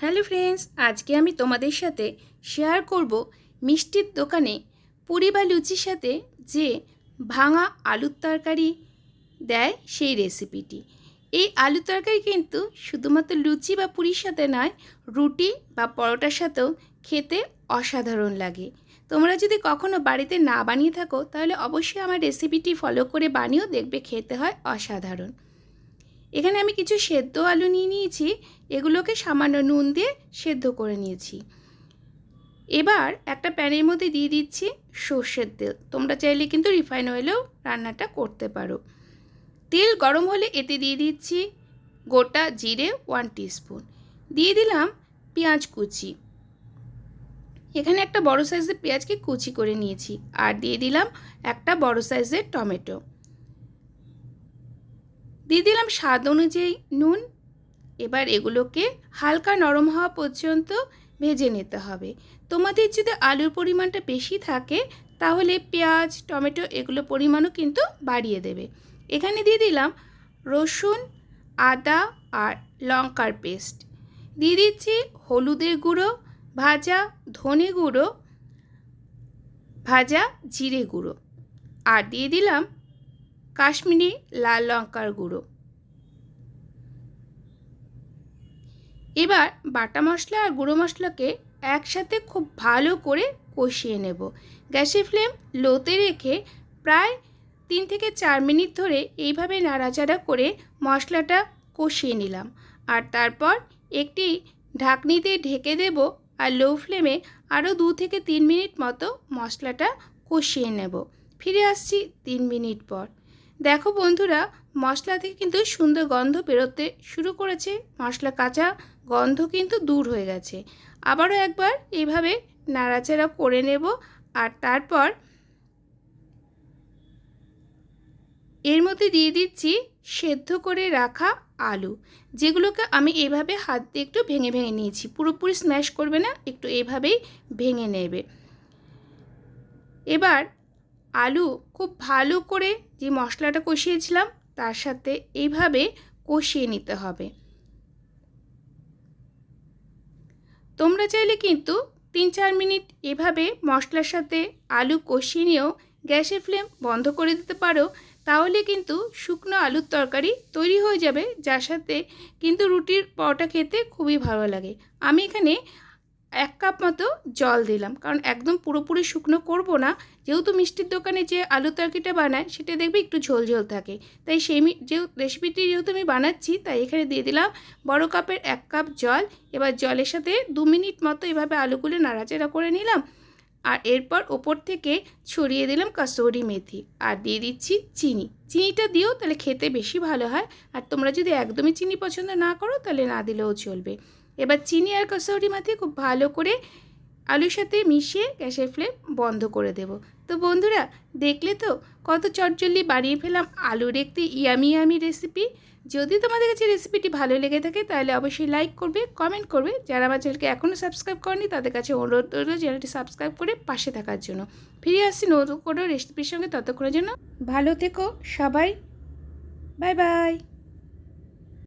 Hello friends, আজকে আমি তোমাদের সাথে শেয়ার করব মিষ্টির দোকানে পুরি বা লুচির সাথে যে ভাঙা আলুর তরকারি দেয় সেই রেসিপিটি এই আলু তরকারি কিন্তু শুধুমাত্র লুচি বা পুরির সাথে নয়, রুটি বা পরোটার সাথেও খেতে অসাধারণ লাগে। তোমরা যদি কখনো বাড়িতে না বানিয়ে থাকো, তাহলে অবশ্যই আমার রেসিপিটি ফলো করে বানিয়েও দেখবে, খেতে হয় অসাধারণ। এখানে আমি কিছু সেদ্ধ আলু নিয়ে নিয়েছি, এগুলোকে সামান্য নুন দিয়ে সেদ্ধ করে নিয়েছি। এবার একটা প্যানের মধ্যে দিয়ে দিচ্ছি সর্ষের তেল। তোমরা চাইলে কিন্তু রিফাইন অয়েলেও রান্নাটা করতে পারো। তেল গরম হলে এতে দিয়ে দিচ্ছি গোটা জিরে ওয়ান টিস্পুন দিয়ে দিলাম পেঁয়াজ কুচি। এখানে একটা বড় সাইজের পেঁয়াজকে কুচি করে নিয়েছি। আর দিয়ে দিলাম একটা বড় সাইজের টমেটো। দিয়ে দিলাম স্বাদ অনুযায়ী নুন। এবার এগুলোকে হালকা নরম হওয়া পর্যন্ত ভেজে নিতে হবে। তোমাদের যদি আলুর পরিমাণটা বেশি থাকে, তাহলে পেঁয়াজ, টমেটো এগুলো পরিমাণও কিন্তু বাড়িয়ে দেবে। এখানে দিয়ে দিলাম রসুন, আদা আর লঙ্কার পেস্ট। দিয়ে দিচ্ছি হলুদের গুঁড়ো, ভাজা ধনে গুঁড়ো, ভাজা জিরে গুঁড়ো। আর দিয়ে দিলাম কাশ্মীরি লাল লঙ্কার গুঁড়ো। এবার বাটা মশলা আর গুঁড়ো মশলাকে একসাথে খুব ভালো করে কষিয়ে নেব। গ্যাসের ফ্লেম লোতে রেখে প্রায় তিন থেকে চার মিনিট ধরে এইভাবে নাড়াচাড়া করে মশলাটা কষিয়ে নিলাম। আর তারপর একটি ঢাকনিতে ঢেকে দেব আর লো ফ্লেমে আরও দু থেকে তিন মিনিট মতো মশলাটা কষিয়ে নেব। ফিরে আসছি তিন মিনিট পর। দেখো বন্ধুরা, মশলা থেকে কিন্তু সুন্দর গন্ধ বেরোতে শুরু করেছে। মশলা কাঁচা গন্ধ কিন্তু দূর হয়ে গেছে। আবারও একবার এইভাবে নাড়াচাড়া করে নেব আর তারপর এর মধ্যে দিয়ে দিচ্ছি সেদ্ধ করে রাখা আলু, যেগুলোকে আমি এভাবে হাত দিয়ে একটু ভেঙে ভেঙে নিয়েছি। পুরোপুরি স্ম্যাশ করবে না, একটু এভাবেই ভেঙে নেবে। এবার আলু খুব ভালো করে যে মশলাটা কষিয়েছিলাম, তার সাথে এইভাবে কষিয়ে নিতে হবে। তোমরা চাইলে কিন্তু তিন চার মিনিট এভাবে মশলার সাথে আলু কষিয়ে নিয়েও গ্যাসের ফ্লেম বন্ধ করে দিতে পারো, তাহলে কিন্তু শুকনো আলুর তরকারি তৈরি হয়ে যাবে, যার সাথে কিন্তু রুটির পরোটা খেতে খুবই ভালো লাগে। আমি এখানে এক কাপ মতো জল দিলাম। কারণ একদম পুরোপুরি শুকনো করব না। যেহেতু মিষ্টির দোকানে যে আলু তরকারিটা বানায়, সেটা দেখবে একটু ঝোল ঝোল থাকে। তাই সেই যে রেসিপিটি যেহেতু আমি বানাচ্ছি, তাই এখানে দিয়ে দিলাম বড় কাপের এক কাপ জল। এবার জলের সাথে দু মিনিট মতো এভাবে আলুগুলো নাড়াচাড়া করে নিলাম। আর এরপর ওপর থেকে ছড়িয়ে দিলাম কাসৌরি মেথি। আর দিয়ে দিচ্ছি চিনি। চিনিটা দিও, তাহলে খেতে বেশি ভালো হয়। আর তোমরা যদি একদমই চিনি পছন্দ না করো, তাহলে না দিলেও চলবে। এবার চিনি আর কসৌরি মাথি খুব ভালো করে আলুর সাথে মিশিয়ে গ্যাসের ফ্লেম বন্ধ করে দেব। তো বন্ধুরা, দেখলে তো কত চটজলদি বানিয়ে ফেলাম আলুর একটি ইয়ামি ইয়ামি রেসিপি। যদি তোমাদের কাছে রেসিপিটি ভালো লেগে থাকে, তাহলে অবশ্যই লাইক করবে, কমেন্ট করবে। যারা আমার চ্যানেলকে এখনও সাবস্ক্রাইব করেনি, তাদের কাছে অনুরোধ রইল চ্যানেলটি সাবস্ক্রাইব করে পাশে থাকার জন্য। ফিরে আসছি নতুন কোনো রেসিপির সঙ্গে, ততক্ষণের জন্য ভালো থেকো সবাই। Bye bye.